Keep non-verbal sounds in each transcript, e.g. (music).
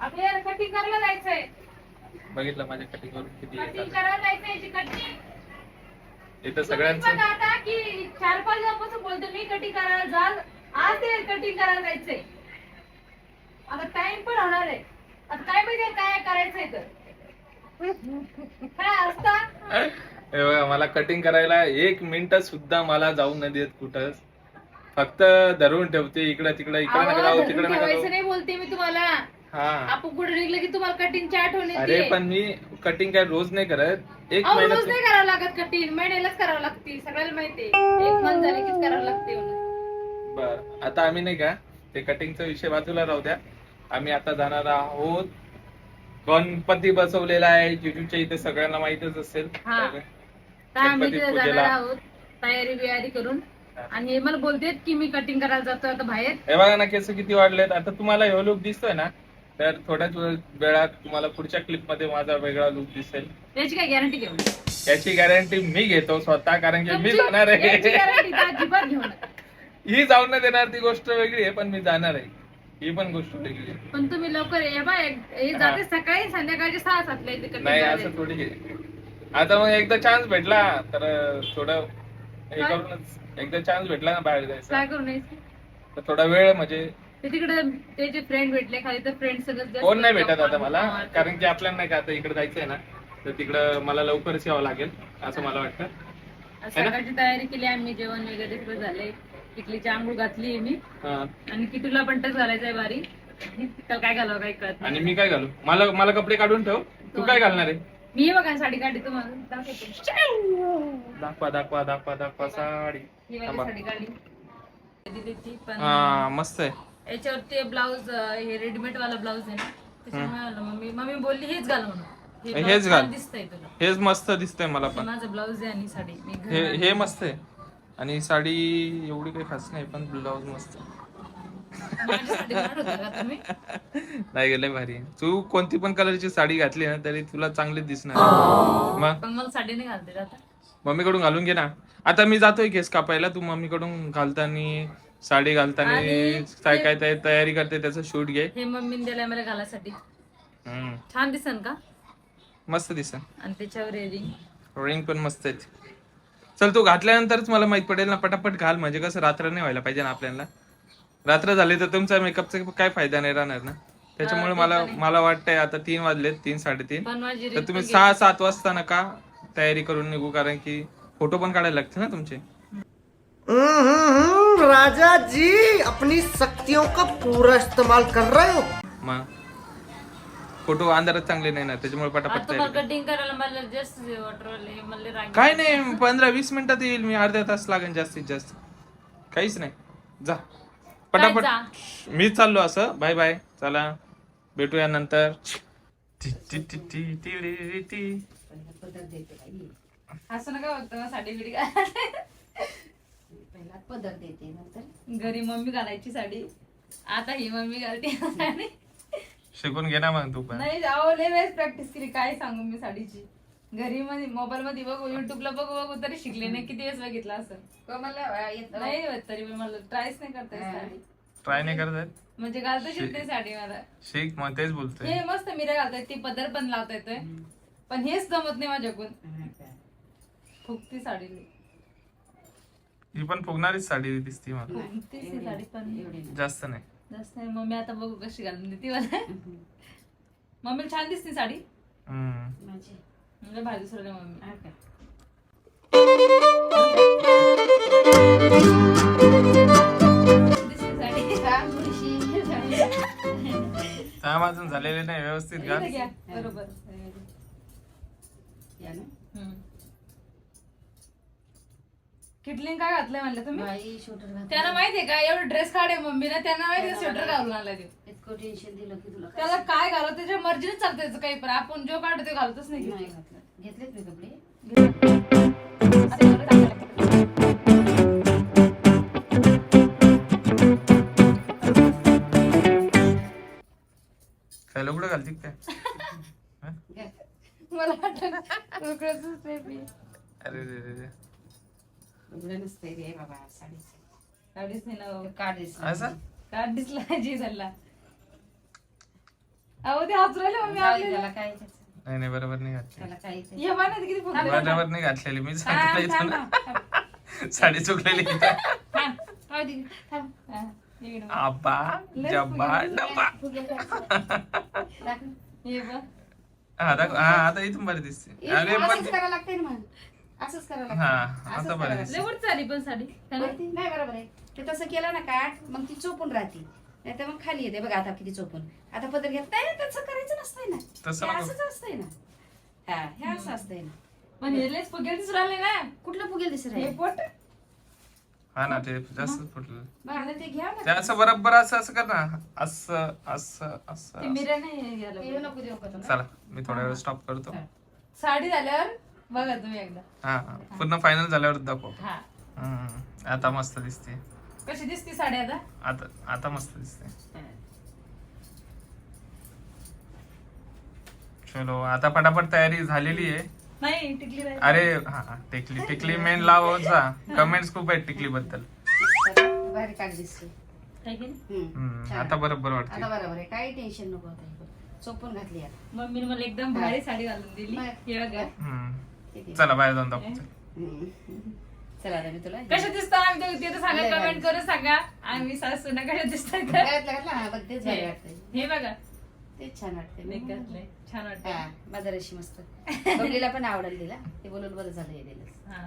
आपल्याला कटिंग करायला जायचंय. बघितलं माझ्या कटिंग करून किती कटिंग येतात. करायला जायचंय याची कटिंग इथं तुम्ही सगळ्यांचं आता की चार पाच दिवसापासून बोलतो मी कटिंग करायला जाल आज ते कटिंग करायला जायचंय. आता टाइम पण होणार आहे. आता काय माहिती काय करायचंय तर. काय असता? हे बघा मला कटिंग करायला एक मिनिट सुद्धा मला जाऊ न देत कुठंच. फक्त धरून ठेवते इकडं तिकडं इकडं नका जाऊ तिकडं नका ठेवायचं जाऊ. नाही बोलते मी तुम्हाला. हा. आपण कुठे निघलं की तुम्हाला कटिंगची आठवण अरे येते पण मी कटिंग काय रोज नाही करत. एक अहो, रोज महिन्यात नाही करावं लागत कटिंग महिन्यालाच करावं लागते. सगळ्याला माहितीये एक मंथ झाले कीच करावं लागते म्हणून. बर. आता आम्ही नाही का ते कटिंगचा विषय बाजूला राहू द्या. आम्ही आता जाणार आहोत. गणपती बसवलेला आहे. जिजूच्या इथे सगळ्यांना माहितच असेल. हा. तर आम्ही गणपती तिथे जाणार पूजेला. आहोत. तयारी बियारी करून. आणि हे मला बोलतेत की मी कटिंग करायला जातो आता बाहेर. हे बघा ना केस किती वाढलेत. आता तुम्हाला हे लुक दिसतोय ना तर थोड्याच वेळ- वेळात तुम्हाला पुढच्या क्लिपमध्ये माझा वेगळा लुक दिसेल. याची काय गॅरंटी घेऊन? याची गॅरंटी मी घेतो स्वतः कारण की मी जाणार आहे. ही जाऊन नाही देणार ती गोष्ट वेगळी आहे पण मी जाणार आहे. ही पण गोष्ट वेगळी आहे. पण तुम्ही लवकर ये बा एक- हे जाते सकाळी संध्याकाळची सहा सातला इथे नाही. असं थोडी आहे. आता मग एकदा चान्स भेटला तर थोडं हे काय? करूनच. एकदा चान्स भेटला ना बाहेर जायचा. काय करू नये तर थोडा वेळ म्हणजे ते तिकडे त्याचे फ्रेंड भेटले खाली तर फ्रेंड सगळं कोण नाही भेटत आता मला. कारण की आपल्याला नाही का आता इकडे जायचंय ना तर तिकडं मला लवकरच यावं लागेल असं मला वाटतं. सकाळची तयारी केली आम्ही जेवण वगैरे सगळं झालंय. टिकलीची आंघोळ घातली मी. हा. आणि किटूला पण टच घालायचंय बारी. त्याला काय घालावं काही कळत आणि नाही मी काय घालू? मला मला कपडे काढून ठेव. तू काय घालणार आहे? मी हे बघा साडी काढली तुम्हाला. दाखवतो. दाखवा दाखवा दाखवा दाखवा साडी. ही वाली थांबा. साडी काढली. दिली ती पण हा मस्त आहे. याच्यावरती ब्लाऊज हे रेडीमेड वाला ब्लाऊज आहे ना त्याच्यामुळे आलं. मम्मी मम्मी बोलली हेच घाल म्हणून. हे हेच घाल. छान दिसतंय तुला. हेच मस्त दिसतंय मला हे पण माझं ब्लाऊज आहे आणि साडी मी हे. हे मस्त आहे. आणि साडी एवढी काही खास नाही पण ब्लाऊज मस्त आहे. माझ्यासाठी बनवत होता का तुम्ही? नाही गेले भारी आहे. तू कोणती पण कलरची साडी घातली ना तरी तुला चांगली दिसणार मग? पण मला साडी नाही घालते आता. मम्मीकडून घालून घे ना. आता मी जातोय केस कापायला तू मम्मीकडून घालतानी साडी घालतानी आणि काय काय तया- तयारी करते त्याचं शूट घे. हे मम्मीने दिलंय मला घालासाठी. हम्म. छान दिसन का? मस्त दिसन. आणि त्याच्यावर रिंग रिंग पण मस्त आहे चल तू घातल्यानंतरच मला माहीत पडेल ना पटापट घाल म्हणजे कसं रात्र नाही व्हायला पाहिजे ना आपल्याला. रात्र झाली तर तुमचा मेकअपचा काय फायदा नाही राहणार ना. त्याच्यामुळे मला मला वाटतंय आता तीन वाजलेत तीन साडेतीन. पण माझी तर ring तुम्ही सहा सात वाजता नका तयारी करून निघू कारण की फोटो पण काढायला लागते ना तुमचे. राजा जी अपनी शक्तियों का पूरा इस्तेमाल कर रहे हो? मग फोटो अंधारात चांगले नाही ना त्याच्यामुळे आता पटापट तुम्हाला तयारी कटिंग करायला मला जास्त वाटरले मला राग काय नाही पंधरा वीस मिनिटात येईल मी अर्ध्या तास लागेल जास्तीत जास्त. काहीच नाही. जा. पटापट. जा? मी चाललो असं. Bye bye. चला. भेटूया नंतर. टी- टी- टी- टी- टी- टी- टी. असं नका होतं साडी बिडी पदर देते नंतर. घरी मम्मी घालायची साडी. आता ही मम्मी घालते. साडी शिकून घे ना मग तू पण. नाही अहो लय वेळेस प्रॅक्टिस केली. काय सांगू मी साडीची? घरी मध्ये मोबाईल मध्ये बघू युट्यूबला बघू बघू तरी शिकले नाही. किती वेळेस बघितलं असं? येत नाही. होत तरी पण मला ट्रायच नाही करता येत साडी. ट्राय नाही करत? म्हणजे घालताच येत नाही साडी मला. शिक मग तेच बोलतोय. हे मस्त मिऱ्या घालता येते पदर पण लावता येतोय. पण हेच जमत नाही माझ्याकडून. फुकती साडी लई. ही पण फुगणारीच साडी दिसती मला. ही साडी पण एवढी नाही. जास्त नाही. जास्त नाही. मम्मी आता बघू कशी घालून देते मला. मम्मीला छान दिसते साडी. हम्म. माझी. म्हणजे भाजी मम्मी. हा का? दिसते साडी. का थोडीशी सहा वाजून झालेले नाही. व्यवस्थित इथं घाल. घ्या. बरोबर. या ना. हम्म. किटलिंग काय घातलंय म्हणलं तुम्ही बाई शूटर घातलं. त्यांना माहितीये का एवढं ड्रेस काढे मम्मी ना त्यांना माहितीये स्वेटर घालून आला ते इतकं टेन्शन दिलं की तुला त्याला काय घालत त्याच्या मर्जीने चालतं त्याचं काही पण आपण जो काढतो ते घालतच नाही नाही किती. घातलं घेतलेत मी कपडे. काय लुगडं घालती काय हा? मला वाटलं नाही. अरे रे रे रे. उघडं नसतंय रे बाबा साडीचं काढीच नाही ना काढ दिसलं. असं काढ दिसला जी झाला अहो ते हसरले मम्मी जाऊ दे, आपल्याला काय त्याचं. नाही नाही बरोबर नाही घातली त्याला काय. ये किती. बरोबर नाही घातलेली मी थांब, सांगितलं इथं थांब, ना थांब, साडी चुकलेली इथं. थांब. राहू दे, थांब. हा, इकडे बघ. आबा जब्बा डब्बा. दाखव. बघ. हा दाखव हा आता इथून बरी दिसते अरे पण असंच करायला लागतंय ना मग. असंच करायला हा. असंच आता बरी. लय मोठी झाली पण साडी. वरती? नाही बरोबर आहे. ते तसं केलं ना काट मग ती चोपून राहते. नाही तर मग खाली येते. बघा आता किती चोपून. आता पदर घेत नाही तसं करायचं नसतंय ना. तसं हे नको. असंच असतंय ना. हा हे असं असतंय ना. पण हे लयच फुगेल दिसून राहिले ना. कुठलं फुगेल दिसत हे आहे पोट? हा ना ते जास्त फुटलं. मग आता ते घ्या ते ना असं बरोबर असं असं कर ना. असं असं ते असं. मिऱ्या नाही घ्यायला येऊ नको देऊ का तुला? चला मी थोडा वेळ स्टॉप करतो. हा. साडी झाल्यावर बघा तुम्ही एकदा. हा हा. पूर्ण फायनल झाल्यावर दाखव. हा. हम्म, आता मस्त दिसते. कशी दिसते साडी आता? आता आता मस्त दिसते. चलो आता पटापट तयारी झालेली आहे. नाही टिकली राहिली. अरे हा हा, टिकली टिकली मेन लाव जा. कमेंट्स खूप आहेत टिकली बद्दल बाहेर काढ दिसते. काय केली? हम्म. हम्म, छान. आता बरोबर आता वाटते बरोबर आहे. काही टेन्शन नको आता हे. चोपून घातली आता. मम्मीने मला एकदम भारी साडी घालून दिली. बाय. हे बघा. हम्म. चला बाहेर जाऊन. चला आता मी तुला कशा दिसतात आम्ही ते तर सांगा. कमेंट करून सांगा. आम्ही सासूना कशा दिसतात का? गळ्यातलं घातलं हा बघ तेच भारी वाटतंय. हे बघा. तेच छान वाटतंय. मी घातलंय छान वाटतं हा बाजाराशी मस्त. बबलीला पण आवडेल तिला. ते बोलून बरं झालं हे दिलं हा.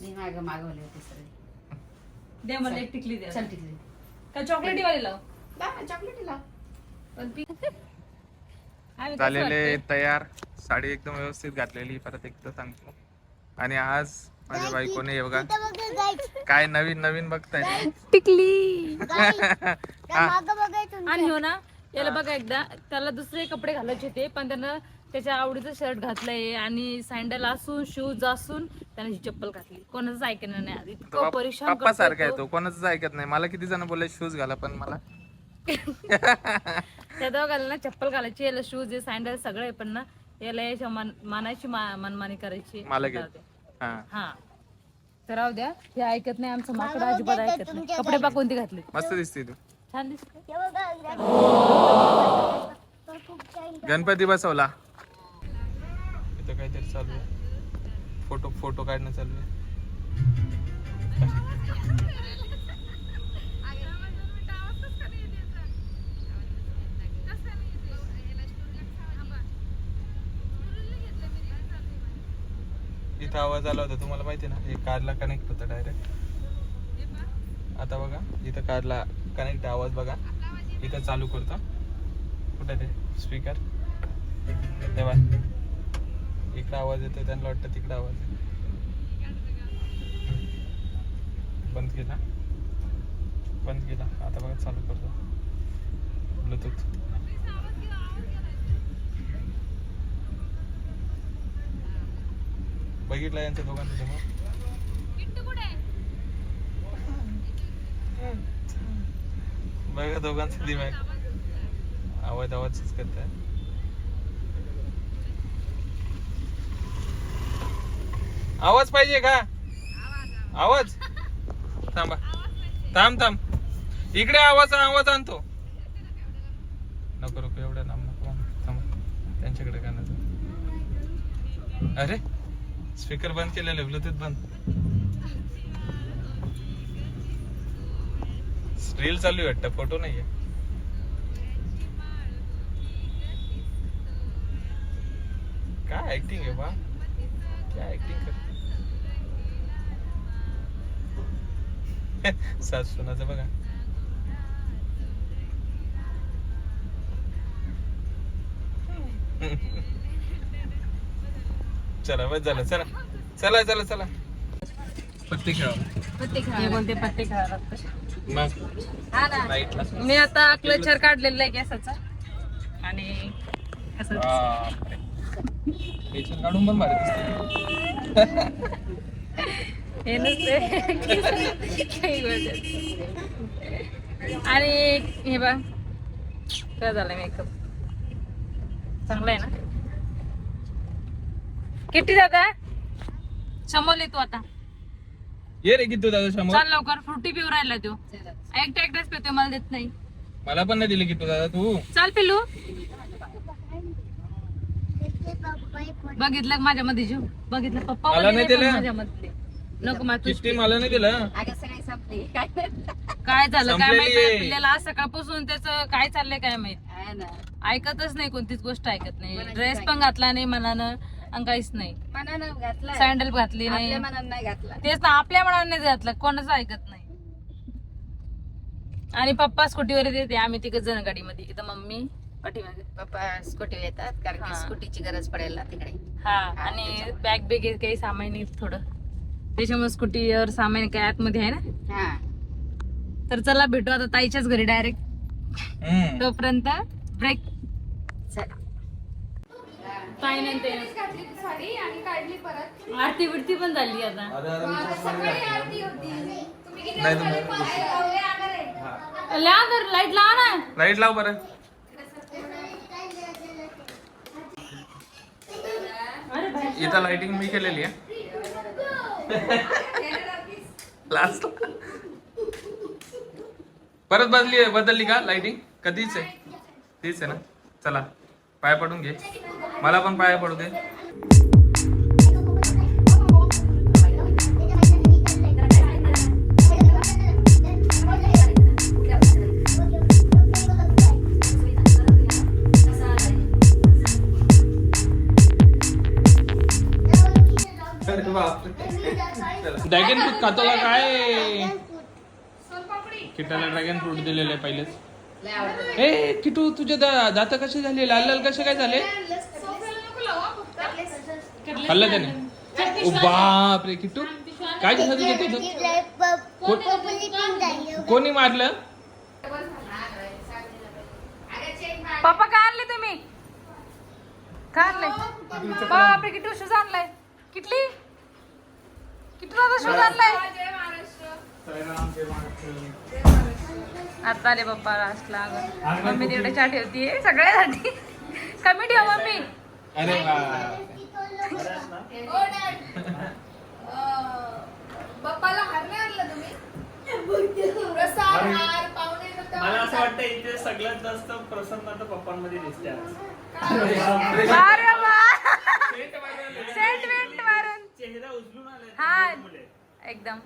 मी माग मागवले होते सगळे. दे मला एक टिकली द्या. चल टिकली. का चॉकलेटी वाली लाव चॉकलेट लाव. पण ती झालेले? तयार साडी एकदम व्यवस्थित घातलेली परत एकदा सांगतो. आणि आज माझ्या बायकोने हे बघा काय नवीन नवीन बघताय टिकली. आणि हो ना याला बघा एकदा त्याला दुसरे कपडे घालायचे होते पण त्यानं त्याच्या आवडीचं शर्ट घातलंय आणि सँडल असून शूज असून त्याने ही चप्पल घातली. कोणाच ऐकणार नाही. इतकं तो परेशान पप्पा सारखा करतोय आहे तो. तो. कोणाच ऐकत नाही. मला किती जण बोलले शूज घाला पण मला. (laughs) त्या ना चप्पल घालायची याला शूज आहे सँडल सगळं आहे पण ना याला याच्या मन मानाची मा- मनमानी करायची. मला. हा. हा. तर राहू द्या. हे ऐकत नाही आमचं माकड अजिबात ऐकत नाही. कपडे बा कोणती घातले? मस्त दिसते तू. छान दिसते. गणपती बसवला. इथं काहीतरी चालू आहे. फोटो फोटो काढणं चालू आहे. इथं आवाज आला होता तुम्हाला माहिती आहे ना हे कारला कनेक्ट होतं डायरेक्ट आता बघा इथं कारला कनेक्ट आवाज बघा. इथं चालू करतो. कुठे ते? स्पीकर तेव्हा इकडे आवाज येतो त्यांना वाटतं तिकडे आवाज बंद केला. बंद केला. आता बघा चालू करतो. ब्लूटूथ बघितलं यांच्या दोघांचं समोर बघा दोघांचं दिमाग. आवाज आवाजच करत आहे. आवाज पाहिजे का? आवाज थांबा. थांब थांब. इकडे आवाज आवाज आणतो. नको नको एवढ्या लांब नको. थांबा. त्यांच्याकडे का अरे? स्पीकर बंद केलेलं ब्लूटूथ बंद. रील चालू आहे वाटतं फोटो नाहीये. काय ऍक्टिंग आहे बा? काय ऍक्टिंग कर (laughs) सास सुनाचं बघा. चला बस झालं. चला. चला चला चला. पत्ते खेळा हे बोलते पत्ते खेळायला मग. हा ना. नाईटला मी आता क्लचर काढलेला आहे गॅसाचा. आणि असं बापरे. याच्यात काढून पण भारी दिसते हे नसते. काही गोष्ट. आणि हे बघ. काय झालं मेकअप चांगला आहे ना? किती दादा? समोर तू आता. ये रे किती दादा समोर चाल लवकर फ्रुटी पिऊ राहिला तो. एकटा एकटाच पितोय मला देत नाही. मला पण नाही दिले किती दादा तू. चाल पिलू बघितलं का माझ्या मध्ये जीव. बघितलं पप्पा मला नाही दिलं. माझ्या मध्ये नको मला मला नाही दिलं. अगं सगळी संपली. काय काय झालं काय संपलेली माहीत. आपल्याला आज सकाळपासून त्याचं काय चाललंय काय माहीत? आहे ना. ऐकतच नाही कोणतीच गोष्ट ऐकत नाही. ड्रेस पण घातला नाही मनानं. आणि काहीच नाही. मनानं घातला सँडल घातली नाही. आपल्या मनानं नाही घातला. तेच ना आपल्या मनाने नाही घातलं. कोणाचं ऐकत नाही. आणि पप्पा स्कूटीवर येते. आम्ही तिघ जण गाडीमध्ये. इथं मम्मी पाठीमागे. पप्पा स्कूटीवर येतात कारण हा. की स्कूटीची गरज पडेल ना तिकडे. हा आणि बॅग बिग काही सामान नाही थोडं. त्याच्यामुळे स्कूटीवर सामान काय आतमध्ये आहे ना? हा. तर चला भेटू आता ताईच्याच घरी डायरेक्ट हम्म. तोपर्यंत ब्रेक ताई नंतर घातली ती साडी आणि काढली परत. आरती बिरती पण झाली आता. सकाळी आरती होती. तुम्ही किती नाही, वाजता तुम्ही- आहे. ला तर लाइट लावा ना. लाइट लाव बरं. इथं लाइटिंग मी केलेली आहे. लास्ट परत बदली बदलली का लाइटिंग कधीच आहे? तीच आहे ना? चला. पाया पडून घे. मला पण पाया पडू दे. ड्रॅगन फ्रूट खातो का काय? किटाला ड्रॅगन फ्रूट दिलेले आहे पहिलेच. ए किटू तुझे दा- दात कसे झाले? लाल लाल कसे काय झाले? खाल्लं त्याने? बाप रे किटू. काय झालं कोणी मारलं? पप्पा काय आणले तुम्ही? काय आणले? बापरे किती शूज आणलाय. किटली? किती दादा शूज आणलाय. जय महाराष्ट्र. आता आले पप्पा लास्टला अगं. मम्मी तिकडे चहा ठेवतीये सगळ्यासाठी. कमी ठेव मम्मी. हो बाप्पाला हार नाही आणला तुम्ही मला असं वाटतं इथे सगळ्यात जास्त प्रसन्नता पप्पांमध्ये दिसते आज. मारून चेहरा उचलून हा. मुले. एकदम.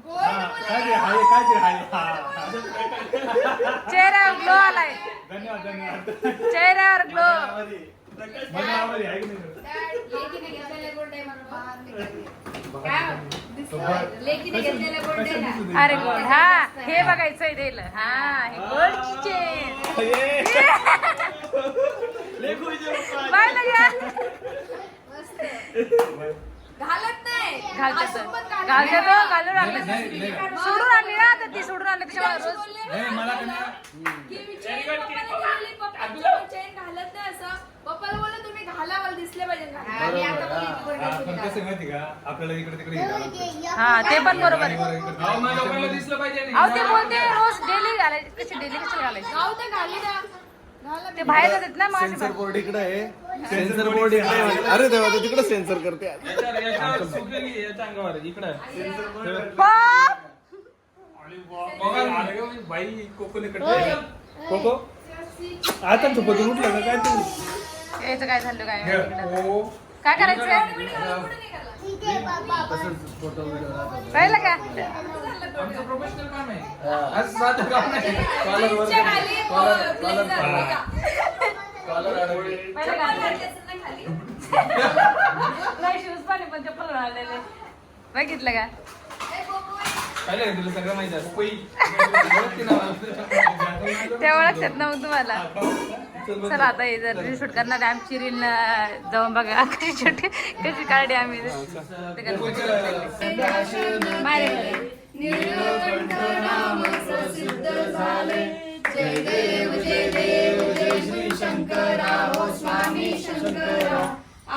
चेहऱ्यावर ग्लो आलाय. धन्यवाद धन्यवाद. चेहऱ्यावर ग्लो आहे की नाही? अरे गोड हा हे बघायचंय दिलं हा हे चेन. घालत नाही. घालते तर घालत घालते नाही. तो घालून आणलं सोडून आणली ना तर ती सोडून आणली चेन घालत नाही असं. पप्पाला बोलले तुम्ही घाला मला दिसले पाहिजे घाला. आणि आता बोलले की गोल्ड आहे, पण कसं माहिती का? आपल्याला इकडे तिकडे हे. हा ते पण बरोबर. आहे अहो, ते बोलते रोज डेली घालायचे. कशी डेली कशी घालायची? ते बाहेर जातात ना सेन्सर बोर्ड इकडे आहे. सेन्सर बोर्ड इकडे आहे. अरे देवा ते तिकडे सेन्सर करते याच्यावर- याच्यावर सुकलेली आहे, याच्या अंगावर इकडं. बाप! अरे गं, बाई कोकोने कटले. कोको? आता झोपतून उठला का? काय तू? याचं काय झालं काय? इकडं. काय करायचं? पाहिलं का? आमचं प्रोफेशनल काम आहे. आज साधं काम नाही. कॉलर वर कॉलर कॉलर. कॉलर अडकली. पाहिलं का घातली असेल ना खाली. (laughs) नाही शूज पण आहे, पण चप्पल घाललेले बघितलं का का तुला सगळं माहिती आहे पै. ओळखते ना मला. त्या ओळखतात ना मग तुम्हाला चला आता हे जर शूट करणार आहे, आमची रील जाऊन बघा कशी छोटी कशी काढली आम्ही ते करतो. बाहेर गेले.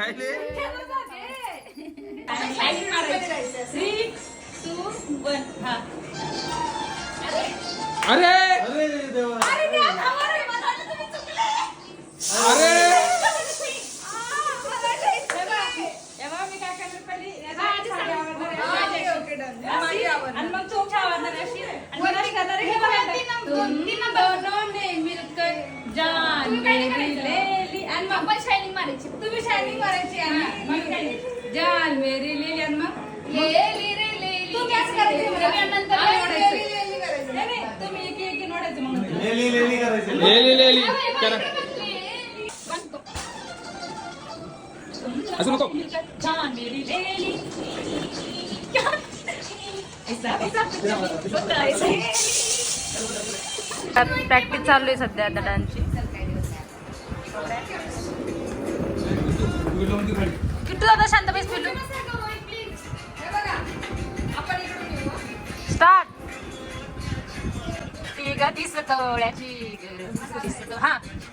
राहिले अरे! अरे देवा. अरे लेली लेली करायचं. नाही, नाही, तुम्ही एक एक एक ओढायचं मग. नंतर. लेली लेली करायची. लेली लेली अरे, करा. लेली. असं नको. लेली प्रॅक्टिस चालू आहे सध्या आता डान्सची किट्टू दादा शांत बैस हं. स्टार्ट ती ग तीस हा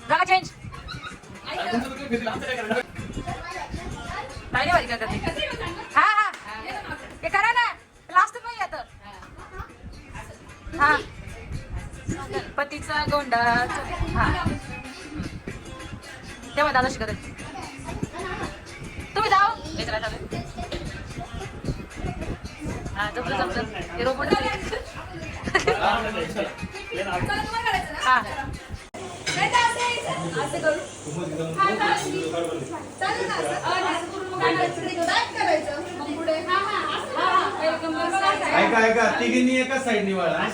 जागा चेंज नाही वारी करतात ते. हा हा. करा ना. लास्ट पण येत हा. गणपतीचा गोंडा. हा. तेव्हा दादा शिकत तुम्ही जाऊ ऐका ऐका. तिघींनी एका साईडनी वळा.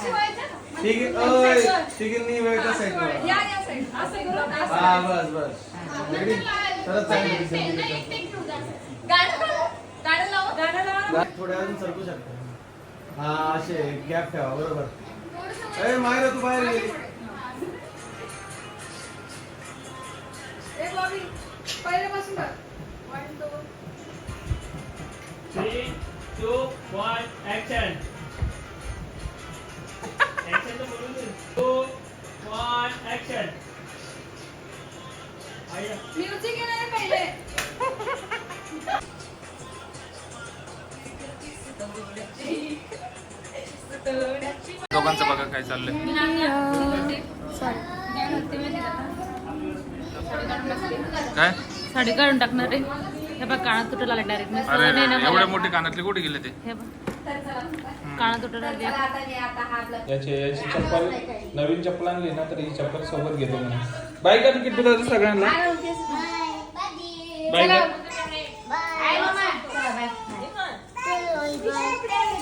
तिघी अय, तिघींनी एका साईडनी वळा. हा बस बस. रेडी सरच चांगली. गाणं लावा थोडे अजून सरकू शकता. हा असे गॅप ठेवा बरोबर. अरे मायरा तू बाहेर गेली. ए, बॉबी, पहिल्यापासून बघ. One, two. Three, two, one, action. Action तर बोलून दोघांचं बघा काय चाललंय. काय? साडी काढून टाकणार रे हे बघ कानात तुटला डायरेक्ट अरे एवढे मोठे कानातले कुठे गेले ते? हे बघ कानात तुटला याची याची चप्पल नवीन चप्पल आणली ना तर ही चप्पल सोबत घेतो म्हणून बाय दादा सगळ्यांना? बाय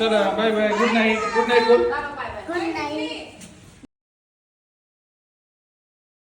कर चला bye bye good night good night बोल